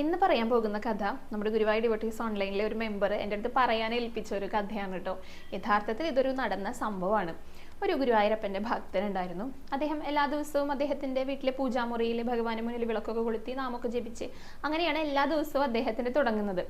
ഇന്ന് പറയാൻ പോകുന്ന കഥ നമ്മുടെ ഗുരുവായൂർ ഡിവോട്ടീസ് ഓൺലൈനിലെ ഒരു മെമ്പർ എന്റെ അടുത്ത് പറയാൻ ഏൽപ്പിച്ച ഒരു കഥയാണ് കേട്ടോ. യഥാർത്ഥത്തിൽ ഇതൊരു നടന്ന സംഭവമാണ്. ഒരു ഗുരുവായൂരപ്പന്റെ ഭക്തനുണ്ടായിരുന്നു. അദ്ദേഹം എല്ലാ ദിവസവും അദ്ദേഹത്തിന്റെ വീട്ടിലെ പൂജാമുറിയിൽ ഭഗവാന് മുന്നിൽ വിളക്കൊക്കെ കൊളുത്തി നാമൊക്കെ ജപിച്ച് അങ്ങനെയാണ് എല്ലാ ദിവസവും അദ്ദേഹത്തിന്റെ തുടങ്ങുന്നത്.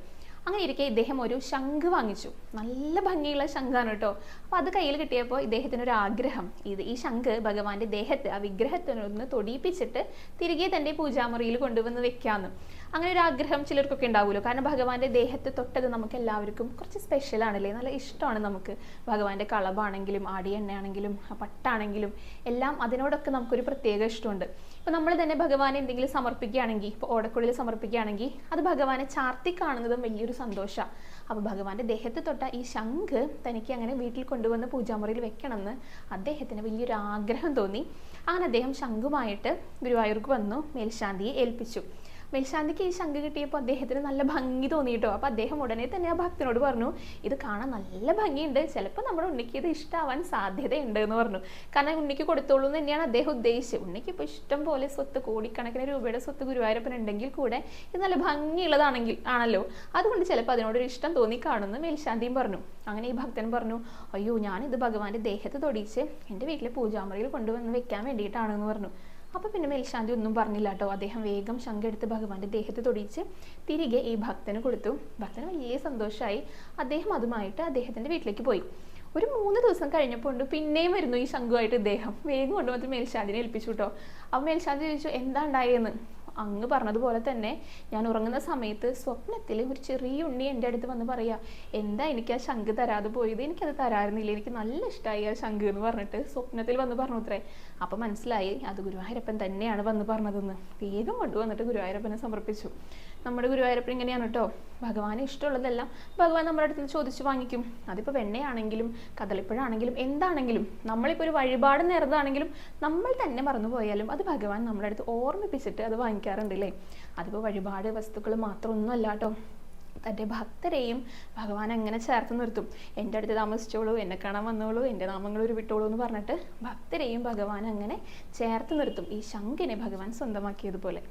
അങ്ങനെ ഇരിക്കെ ഇദ്ദേഹം ഒരു ശംഖ് വാങ്ങിച്ചു. നല്ല ഭംഗിയുള്ള ശംഖാണ് കേട്ടോ. അപ്പോൾ അത് കയ്യിൽ കിട്ടിയപ്പോൾ ഇദ്ദേഹത്തിന് ഒരു ആഗ്രഹം. ഇത് ഈ ശംഖ് ഭഗവാന്റെ ദേഹത്ത് ആ വിഗ്രഹത്തിനൊന്ന് തൊടിയിപ്പിച്ചിട്ട് തിരികെ തന്റെ പൂജാമുറിയിൽ കൊണ്ടുവന്ന് വെക്കാമെന്ന് അങ്ങനെ ഒരു ആഗ്രഹം ചിലർക്കൊക്കെ ഉണ്ടാവുമല്ലോ. കാരണം ഭഗവാന്റെ ദേഹത്ത് തൊട്ടത് നമുക്ക് എല്ലാവർക്കും കുറച്ച് സ്പെഷ്യൽ ആണല്ലേ? നല്ല ഇഷ്ടമാണ് നമുക്ക്. ഭഗവാന്റെ കളഭാണെങ്കിലും ആടിയെണ്ണയാണെങ്കിലും പട്ടാണെങ്കിലും എല്ലാം അതിനോടൊക്കെ നമുക്കൊരു പ്രത്യേക ഇഷ്ടമുണ്ട്. ഇപ്പൊ നമ്മൾ തന്നെ ഭഗവാനെ എന്തെങ്കിലും സമർപ്പിക്കുകയാണെങ്കിൽ ഇപ്പോൾ ഓടക്കുള്ളിൽ സമർപ്പിക്കുകയാണെങ്കിൽ അത് ഭഗവാനെ ചാർത്തി കാണുന്നതും വലിയൊരു സന്തോഷമാണ് അപ്പോൾ ഭഗവാന്റെ ദേഹത്ത് തൊട്ട ഈ ശംഖ് തനിക്ക് അങ്ങനെ വീട്ടിൽ കൊണ്ടുവന്ന് പൂജാമുറിയിൽ വെക്കണമെന്ന് അദ്ദേഹത്തിന് വലിയൊരു ആഗ്രഹം തോന്നി. അങ്ങനെ അദ്ദേഹം ശംഖുമായിട്ട് ഗുരുവായൂർക്ക് വന്നു മേൽശാന്തിയെ ഏൽപ്പിച്ചു. മേൽശാന്തിക്ക് ഈ ശംഖ് കിട്ടിയപ്പോൾ അദ്ദേഹത്തിന് നല്ല ഭംഗി തോന്നിയിട്ടോ അപ്പോൾ അദ്ദേഹം ഉടനെ തന്നെ ആ ഭക്തനോട് പറഞ്ഞു ഇത് കാണാൻ നല്ല ഭംഗിയുണ്ട്. ചിലപ്പോൾ നമ്മുടെ ഉണ്ണിക്ക് ഇത് ഇഷ്ടമാവാൻ സാധ്യതയുണ്ട് എന്ന് പറഞ്ഞു. കാരണം ഉണ്ണിക്ക് കൊടുത്തോളൂ എന്ന് തന്നെയാണ് അദ്ദേഹം ഉദ്ദേശിച്ചത്. ഉണ്ണിക്ക് ഇപ്പോൾ ഇഷ്ടം പോലെ സ്വത്ത് കോടിക്കണക്കിന് രൂപയുടെ സ്വത്ത് ഗുരുവായൂരപ്പൻ ഉണ്ടെങ്കിൽ കൂടെ ഇത് നല്ല ഭംഗിയുള്ളതാണെങ്കിൽ ആണല്ലോ. അതുകൊണ്ട് ചിലപ്പോൾ അതിനോടൊരു ഇഷ്ടം തോന്നി കാണുമെന്ന് മേൽശാന്തിയും പറഞ്ഞു. അങ്ങനെ ഈ ഭക്തൻ പറഞ്ഞു അയ്യോ ഞാനിത് ഭഗവാന്റെ ദേഹത്ത് തൊടിയിച്ച് എന്റെ വീട്ടിലെ പൂജാമുറിയിൽ കൊണ്ടുവന്ന് വെക്കാൻ വേണ്ടിയിട്ടാണെന്ന് പറഞ്ഞു. അപ്പോൾ പിന്നെ മേൽശാന്തി ഒന്നും പറഞ്ഞില്ല കേട്ടോ. അദ്ദേഹം വേഗം ശങ്കെടുത്ത് ഭഗവാന്റെ ദേഹത്ത് തൊടിയിച്ച് തിരികെ ഈ ഭക്തന് കൊടുത്തു. ഭക്തന് വലിയ സന്തോഷമായി അദ്ദേഹം അതുമായിട്ട് അദ്ദേഹത്തിന്റെ വീട്ടിലേക്ക് പോയി. ഒരു മൂന്ന് ദിവസം കഴിഞ്ഞപ്പോൾ ഉണ്ട് പിന്നെയും വരുന്നു ഈ ശംഖുമായിട്ട് ഇദ്ദേഹം. വേഗം കൊണ്ടുവന്നിട്ട് മേൽശാന്തിനെ ഏൽപ്പിച്ചു കേട്ടോ. അപ്പോൾ മേൽശാന്തി ചോദിച്ചു എന്താ ഉണ്ടായെന്ന്? അങ്ങ് പറഞ്ഞതുപോലെ തന്നെ ഞാൻ ഉറങ്ങുന്ന സമയത്ത് സ്വപ്നത്തിൽ ഒരു ചെറിയ ഉണ്ണി എന്റെ അടുത്ത് വന്ന് പറയാ എന്താ എനിക്ക് ആ ശംഖ് തരാതെ പോയത്? എനിക്കത് തരാറുന്നില്ല. എനിക്ക് നല്ല ഇഷ്ടമായി ആ ശംഖ് എന്ന് പറഞ്ഞിട്ട് സ്വപ്നത്തിൽ വന്ന് പറഞ്ഞു അത്രേ. അപ്പം മനസ്സിലായി അത് ഗുരുവായൂരപ്പൻ തന്നെയാണ് വന്ന് പറഞ്ഞതെന്ന്. വേഗം കൊണ്ടുവന്നിട്ട് ഗുരുവായൂരപ്പനെ സമർപ്പിച്ചു. നമ്മുടെ ഗുരുവായൂരപ്പൻ ഇങ്ങനെയാണ് കേട്ടോ. ഭഗവാന് ഇഷ്ടമുള്ളതെല്ലാം ഭഗവാൻ നമ്മുടെ അടുത്ത് നിന്ന് ചോദിച്ചു വാങ്ങിക്കും. അതിപ്പോൾ വെണ്ണയാണെങ്കിലും കദളിപ്പഴാണെങ്കിലും എന്താണെങ്കിലും നമ്മളിപ്പോൾ ഒരു വഴിപാട് നേർന്നതാണെങ്കിലും നമ്മൾ തന്നെ മറന്നുപോയാലും അത് ഭഗവാൻ നമ്മുടെ അടുത്ത് ഓർമ്മിപ്പിച്ചിട്ട് അത് വാങ്ങിക്കാറുണ്ട് അല്ലേ അതിപ്പോൾ വഴിപാട് വസ്തുക്കൾ മാത്രമൊന്നും അല്ല കേട്ടോ. തന്റെ ഭക്തരെയും ഭഗവാൻ അങ്ങനെ ചേർത്ത് നിർത്തും. എന്റെ അടുത്ത് താമസിച്ചോളൂ എന്നെ കാണാൻ വന്നോളൂ എന്റെ നാമങ്ങൾ ഒരു വിട്ടോളൂ എന്ന് പറഞ്ഞിട്ട് ഭക്തരെയും ഭഗവാൻ അങ്ങനെ ചേർത്ത് നിർത്തും. ഈ ശങ്കിനെ ഭഗവാൻ സ്വന്തമാക്കിയതുപോലെ.